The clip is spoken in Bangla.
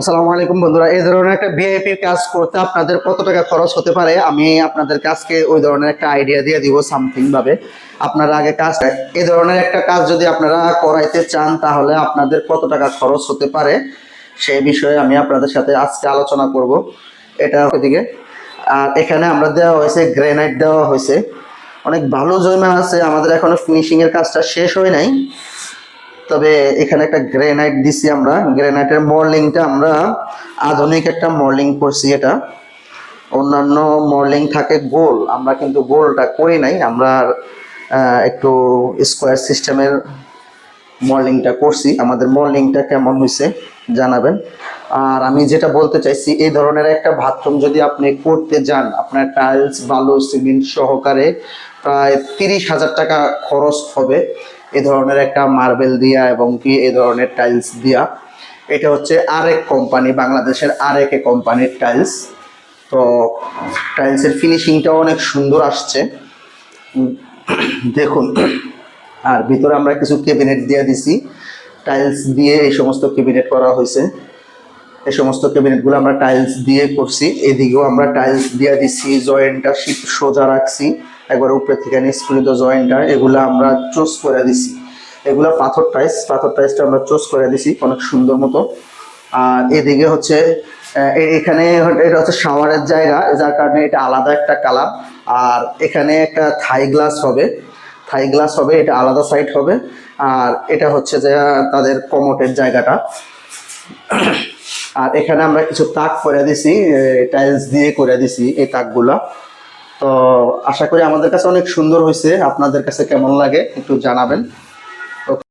আসসালামু আলাইকুম বন্ধুরা, এই ধরনের একটা ভিআইপি কাজ করতে আপনাদের কত টাকা খরচ হতে পারে? আমি আপনাদের কাজকে ওই ধরনের একটা আইডিয়া দিয়ে দিব সামথিং ভাবে। আপনারা আগে কাজ এই ধরনের একটা কাজ যদি আপনারা করাইতে চান, তাহলে আপনাদের কত টাকা খরচ হতে পারে? সেই বিষয়ে আমি আপনাদের সাথে আজকে আলোচনা করব। এটা দিকে। আর এখানে আমরা দেওয়া হয়েছে গ্রেনাইট দেওয়া হয়েছে। অনেক ভালো জমা আছে। আমাদের এখনও ফিনিশিংয়ের কাজটা শেষ হয় নাই। তবে এখানে একটা গ্রেনাইট দিছি আমরা। গ্রেনাইটের মর্লিংটা আমরা আধুনিক একটা মর্লিং করছি এটা। অন্যান্য মডেলিং থাকে গোল। আমরা কিন্তু গোলটা করি নাই। আমরা একটু স্কোয়ার সিস্টেমের মডেলিংটা করছি। আমাদের মডেলিংটা কেমন হয়েছে জানাবেন। আর আমি যেটা বলতে চাইছি, এই ধরনের একটা বাথরুম যদি আপনি করতে যান, আপনার টাইলস বালু সিমেন্ট সহকারে প্রায় তিরিশ হাজার টাকা খরচ হবে এ ধরনের একটা মার্বেল দিয়া এবং কি এ ধরনের টাইলস দিয়া। এটা হচ্ছে আরেক কোম্পানি বাংলাদেশের আরেক কোম্পানির টাইলস তো টাইলসের ফিনিশিংটাও অনেক সুন্দর আসছে। দেখুন, আর ভিতরে আমরা কিছু ক্যাবিনেট দিয়ে দিছি। টাইলস দিয়ে এই সমস্ত ক্যাবিনেট করা হয়েছে। এই সমস্ত ক্যাবিনেটগুলো আমরা টাইলস দিয়ে করছি। এদিকেও আমরা টাইলস দিয়ে দিছি জয়েন্টটা শীত সোজা রাখছি। একবার উপরে থেকে নিষ্কৃত জয়েন্টটা এগুলো আমরা চোস করে দিছি এগুলো পাথর টাইলস পাথর টাইলসটা আমরা চোস করে দিছি অনেক সুন্দর মতো। আর এদিকে হচ্ছে এখানে এটা হচ্ছে শাওয়ারের জায়গা, যার কারণে এটা আলাদা একটা কালার আর এখানে একটা থাই গ্লাস হবে। থাই গ্লাস হবে, এটা আলাদা সাইড হবে। আর এটা হচ্ছে যে, তাদের কমোটের জায়গাটা। আর এখানে আমরা কিছু তাক করে দিছি টাইলস দিয়ে করে দিছি এই তাকগুলা। তো আশা করি আমাদের কাছে অনেক সুন্দর হয়েছে। আপনাদের কাছে কেমন লাগে একটু জানাবেন।